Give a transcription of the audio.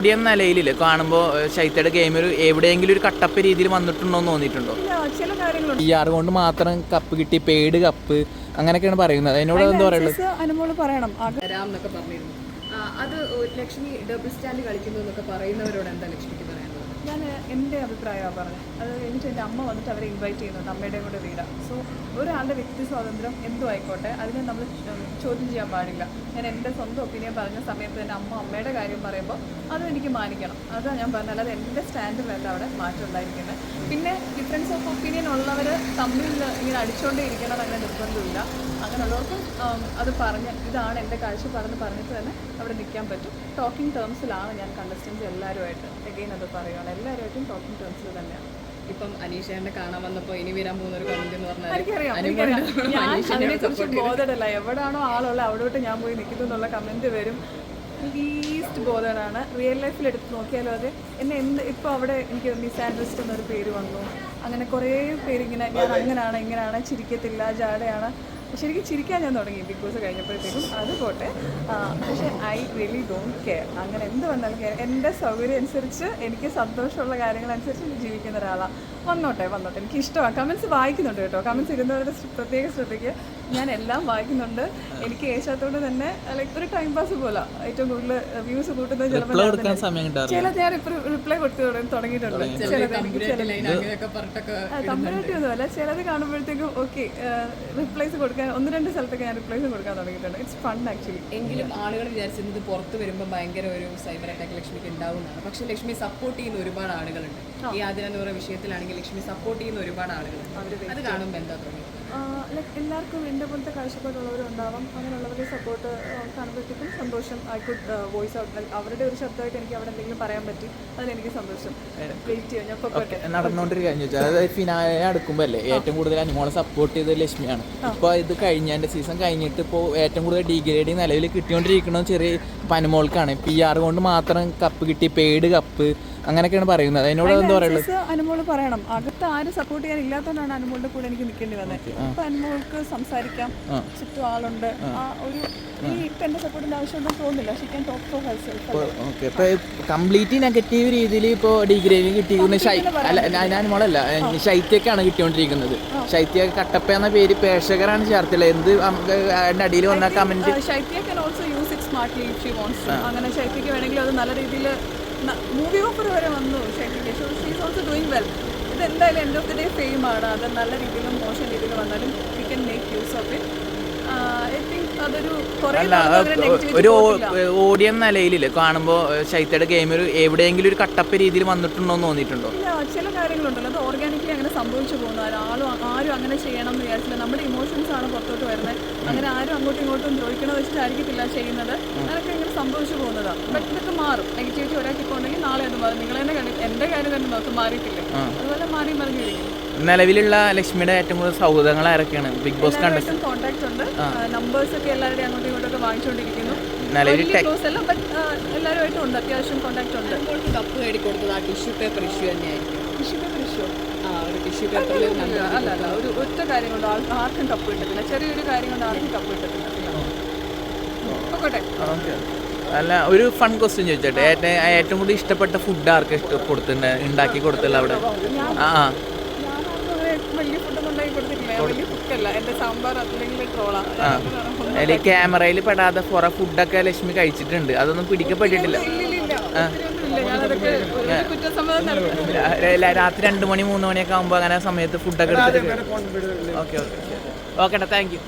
Medium നിലയിലില്ലേ? കാണുമ്പോൾ ശൈത്യയുടെ game ഒരു എവിടെയെങ്കിലും ഒരു കട്ടപ്പ് രീതിയിൽ വന്നിട്ടുണ്ടോ എന്ന് തോന്നിയിട്ടുണ്ടോ? ചില കാര്യങ്ങളുണ്ട്. ഈ ആറ് കൊണ്ട് മാത്രം കപ്പ് കിട്ടി പെയ്ഡ് കപ്പ് അങ്ങനെയൊക്കെയാണ് പറയുന്നത്. അതിനോട് എന്താ പറയുള്ളത് അനുമോൾ പറയണം. അത് ലക്ഷ്മി ഡബിൾ സ്റ്റാൻഡ് കളിക്കുന്നു എന്നൊക്കെ പറയുന്നവരോട് എന്താ ലക്ഷ്മിക്ക് പറയാനുള്ളത്? ഞാൻ എന്റെ അഭിപ്രായമാണ് പറഞ്ഞത്. അത് എനിക്ക് എന്റെ അമ്മ വന്നിട്ട് അവരെ ഇൻവൈറ്റ് ചെയ്യുന്നുണ്ട് അമ്മയുടെയും കൂടെ വീടാണ് സോ ഒരാളുടെ വ്യക്തി സ്വാതന്ത്ര്യം എന്തും ആയിക്കോട്ടെ അതിനെ നമ്മൾ ചോദ്യം ചെയ്യാൻ പാടില്ല. ഞാൻ എന്റെ സ്വന്തം ഒപ്പീനിയൻ പറഞ്ഞ സമയത്ത് തന്നെ അമ്മ അമ്മയുടെ കാര്യം പറയുമ്പോൾ അതും എനിക്ക് മാനിക്കണം. അതാണ് ഞാൻ പറഞ്ഞത്. അല്ലാതെ എന്റെ സ്റ്റാൻഡിലല്ല അവിടെ മാറ്റം ഉണ്ടായിരിക്കുന്നത്. പിന്നെ ഡിഫറൻസ് ഓഫ് ഒപ്പീനിയൻ ഉള്ളവർ തമ്മിൽ ഇങ്ങനെ അടിച്ചുകൊണ്ടേ ഇരിക്കണം അങ്ങനെ നിർബന്ധമില്ല. അങ്ങനെയുള്ളവർക്കും അത് പറഞ്ഞ് ഇതാണ് എന്റെ കാഴ്ചപ്പാടെന്ന് പറഞ്ഞിട്ട് തന്നെ അവിടെ നിൽക്കാൻ പറ്റും. ടോക്കിംഗ് ടേംസിലാണ് ഞാൻ കണ്ടസ്റ്റൻസ് എല്ലാവരുമായിട്ട് എഗെയിൻ അത് പറയുകയാണ് എല്ലാവരുമായിട്ടും ടോക്കിംഗ് ടേംസ് തന്നെയാണ്. ഇപ്പം അനീഷേനെ കാണാൻ വന്നപ്പോ ഇനി വരാൻ പോകുന്ന ഒരു കമന്റ് എന്ന് പറഞ്ഞാൽ ബോധമല്ല എവിടാണോ ആളുള്ള അവിടോട്ട് ഞാൻ പോയി നിൽക്കുന്നു എന്നുള്ള കമന്റ് വരും. ലീസ്റ്റ് ബോധമാണ് റിയൽ ലൈഫിൽ എടുത്ത് നോക്കിയാലും അത് എന്നെ എന്ത് ഇപ്പോൾ അവിടെ എനിക്ക് മിസ് ആൻഡ്രസ്റ്റ് എന്നൊരു പേര് വന്നു. അങ്ങനെ കുറേ പേര് ഇങ്ങനെ ഞാൻ അങ്ങനെയാണ് ഇങ്ങനെയാണ് ചിരിക്കത്തില്ല ജാടയാണ്. ശരിക്കും ചിരിക്കാൻ ഞാൻ തുടങ്ങി ബിഗ് ബോസ് കഴിഞ്ഞപ്പോഴത്തേക്കും. അത് പോട്ടെ. പക്ഷെ ഐ റിയലി ഡോണ്ട് കെയർ അങ്ങനെ എന്ത് വന്നാലും കെയർ എന്റെ സൗകര്യം അനുസരിച്ച് എനിക്ക് സന്തോഷമുള്ള കാര്യങ്ങളനുസരിച്ച് ഞാൻ ജീവിക്കുന്ന ഒരാളാണ് വന്നോട്ടെ വന്നോട്ടെ. എനിക്ക് ഇഷ്ടമാണ് കമൻസ് വായിക്കുന്നുണ്ട് കേട്ടോ. കമൻസ് ഇരുന്നവരുടെ പ്രത്യേകം ശ്രദ്ധിക്കുക ഞാൻ എല്ലാം വായിക്കുന്നുണ്ട്. എനിക്ക് ഏശാത്തോണ്ട് തന്നെ ലൈക്ക് ഒരു ടൈം പാസ് പോലെ. ഏറ്റവും കൂടുതൽ വ്യൂസ് കൂട്ടുന്ന ചിലപ്പോൾ ചില ഞാൻ ഇപ്പൊ റിപ്ലൈ കൊടുത്തു തുടങ്ങി- തുടങ്ങിയിട്ടുണ്ട്. ചിലത് കമ്മ്യൂണിറ്റി ഒന്നുമല്ല ചിലത് കാണുമ്പോഴത്തേക്കും ഓക്കെ റിപ്ലൈസ് കൊടുക്കാൻ ഒന്ന് രണ്ട് സ്ഥലത്തൊക്കെ ഞാൻ റിപ്ലൈസ് കൊടുക്കാൻ തുടങ്ങിയിട്ടുണ്ട്. ഇറ്റ്സ് ഫൺ ആക്ച്വലി എങ്കിലും ആളുകൾ വിചാരിച്ചിരുന്നത് പുറത്ത് വരുമ്പോൾ ഭയങ്കര ഒരു സൈബർ അറ്റാക്ക് ലക്ഷ്മിക്ക് ഉണ്ടാവുന്നതാണ്. പക്ഷെ ലക്ഷ്മി സപ്പോർട്ട് ചെയ്യുന്ന ഒരുപാട് ആളുകളുണ്ട്. ഈ എന്ന് വിഷയത്തിലാണെങ്കിൽ ലക്ഷ്മി സപ്പോർട്ട് ചെയ്യുന്ന ഒരുപാട് ആളുകളുണ്ട്. അത് കാണുമ്പോൾ എന്താ തോന്നി ലൈക്ക് എല്ലാവർക്കും എന്റെ പോലത്തെ കാഴ്ചപ്പാടുള്ളവരും ഉണ്ടാവാം അങ്ങനെയുള്ളവരുടെ സപ്പോർട്ട് കാണുമ്പോഴത്തേക്കും സന്തോഷം. ഐ കുഡ് വോയിസ് ഔട്ട് അവരുടെ ഒരു ശബ്ദമായിട്ട് എനിക്ക് അവിടെ എന്തെങ്കിലും പറയാൻ പറ്റി അതിലെനിക്ക് സന്തോഷം. വെയിറ്റ് ചെയ്യാം ഞാൻ പൊക്കോട്ടെ. നടന്നുകൊണ്ടിരിക്കുക അതായത് ഫിനാലെ അടുക്കുമ്പോൾ അല്ലേ ഏറ്റവും കൂടുതൽ അനുമോളെ സപ്പോർട്ട് ചെയ്തത് ലക്ഷ്മിയാണ്. ഇപ്പോൾ ഇത് കഴിഞ്ഞ എന്റെ സീസൺ കഴിഞ്ഞിട്ട് ഇപ്പോൾ ഏറ്റവും കൂടുതൽ ഡിഗ്രേഡ് നിലവിൽ കിട്ടിക്കൊണ്ടിരിക്കുന്നത് ചെറിയ പനമോൾക്കാണ്. പി ആർ കൊണ്ട് മാത്രം കപ്പ് കിട്ടി പെയ്ഡ് കപ്പ് അങ്ങനെയൊക്കെയാണ് പറയുന്നത്. അതിനോട് എന്താ പറയുള്ളത് അനുമോൾ പറയണം. അകത്ത് ആരും സപ്പോർട്ട് ചെയ്യാൻ ഇല്ലാത്തതുകൊണ്ടാണ് അനുമോളുടെ കൂടെ എനിക്ക് നിൽക്കേണ്ടി വന്നത് ഇപ്പൊ അനുമോൾക്ക് സംസാരിക്കാം ചുറ്റും ആളുണ്ട്. ആ. ഒരു കംപ്ലീറ്റ് നെഗറ്റീവ് രീതിയിൽ ഇപ്പോൾ അല്ല ഞാൻ മോളല്ല. ശൈത്യക്കാണ് കിട്ടിക്കൊണ്ടിരിക്കുന്നത്. ശൈത്യ കട്ടപ്പ എന്ന പേര് പ്രേക്ഷകരാണ് ചേർത്തില്ല? എന്ത് അതിന്റെ അടിയിൽ വന്ന കമന്റ് അങ്ങനെ ശൈത്യക്ക് വേണമെങ്കിൽ അത് നല്ല രീതിയിൽ മൂവി ഓഫർ വരെ വന്നു ശൈത്യക്ക്. ഓൾസോ ഡൂയിങ് വെൽ ഇത് എന്തായാലും എന്റെ ഓഫ് ഫെയിമാണ് അത് നല്ല രീതിയിലും മോശം രീതിയിലും വന്നാലും യൂസ് ഓഫ് ഇറ്റ് അല്ല ഒരു ഓഡിയൻ നിലയിലില്ലേ? കാണുമ്പോൾ ശൈത്യയുടെ ഗെയിം ഒരു എവിടെയെങ്കിലും ഒരു കട്ടപ്പ് രീതിയിൽ വന്നിട്ടുണ്ടോ എന്ന് തോന്നിയിട്ടുണ്ടോ? ചില കാര്യങ്ങളുണ്ടല്ലോ. അത് ഓർഗാനിക്കലി അങ്ങനെ സംഭവിച്ചു പോകുന്നു. ആരും ആരും അങ്ങനെ ചെയ്യണം എന്ന് വിചാരിച്ചില്ല. നമ്മുടെ ഇമോഷൻസ് ആണ് പുറത്തോട്ട് വരുന്നത്. അങ്ങനെ ആരും അങ്ങോട്ടും ഇങ്ങോട്ടും ദ്രോഹിക്കണ വെച്ചിട്ടായിരിക്കത്തില്ല ചെയ്യുന്നത്. അതൊക്കെ ഇങ്ങനെ സംഭവിച്ചു പോകുന്നതാണ് ബട്ട് ഇതൊക്കെ മാറും. നെഗറ്റിവിറ്റി ഒരാൾക്ക് ഉണ്ടെങ്കിൽ നാളെ അത് മാറും. നിങ്ങൾ തന്നെ കണ്ടു എന്റെ കാര്യം തന്നെ നോക്കും മാറിയിട്ടില്ല? അതുപോലെ മാറി മറിഞ്ഞിരിക്കും. നിലവിലുള്ള ലക്ഷ്മിയുടെ ഏറ്റവും കൂടുതൽ സൗഹൃദങ്ങൾ ആരൊക്കെയാണ്? ബിഗ് ബോസ് കണ്ട കോൺടാക്ട് ഉണ്ട്. നമ്പേഴ്സ് ഒക്കെ എല്ലാവരുടെയും അങ്ങോട്ടും ഇങ്ങോട്ടും ഒക്കെ വാങ്ങിച്ചുകൊണ്ടിരിക്കുന്നു. നിലവിൽ വലിയ ക്ലോസ് അല്ല ബട്ട് എല്ലാവരുമായിട്ടും ഉണ്ട് അത്യാവശ്യം കോൺടാക്ട് ഉണ്ട്. കപ്പ് നേടി കൊടുത്തത്? ആ ടിഷ്യൂ പേപ്പർ ഇഷ്യൂ തന്നെയായിരിക്കും. പേപ്പർ ഇഷ്യൂ ആ ഒരു ടിഷ്യൂ പേപ്പറിൽ അല്ല അല്ല ഒരു ഒറ്റ കാര്യം കൊണ്ട് ആൾ- ആർക്കും കപ്പ് കിട്ടത്തില്ല. ചെറിയൊരു കാര്യം കൊണ്ട് ആർക്കും കപ്പ് കിട്ടത്തില്ല. നോക്കട്ടെ അല്ല ഒരു ഫൺ ക്വസ്റ്റ്യൻ ചോദിച്ചോട്ടെ. ഏറ്റവും കൂടുതൽ ഇഷ്ടപ്പെട്ട ഫുഡ് ആർക്ക് ഇഷ്ട കൊടുത്തിട്ടുണ്ട് ഉണ്ടാക്കി കൊടുത്തില്ല അവിടെ? ആ. അതിൽ ക്യാമറയിൽ പെടാതെ കുറെ ഫുഡൊക്കെ ലക്ഷ്മി കഴിച്ചിട്ടുണ്ട്. അതൊന്നും പിടിക്കപ്പെട്ടിട്ടില്ല. രാത്രി രണ്ട് മണി മൂന്ന് മണിയൊക്കെ ആകുമ്പോൾ അങ്ങനെ സമയത്ത് ഫുഡൊക്കെ എടുത്തിട്ട് okay okay okay. Thank you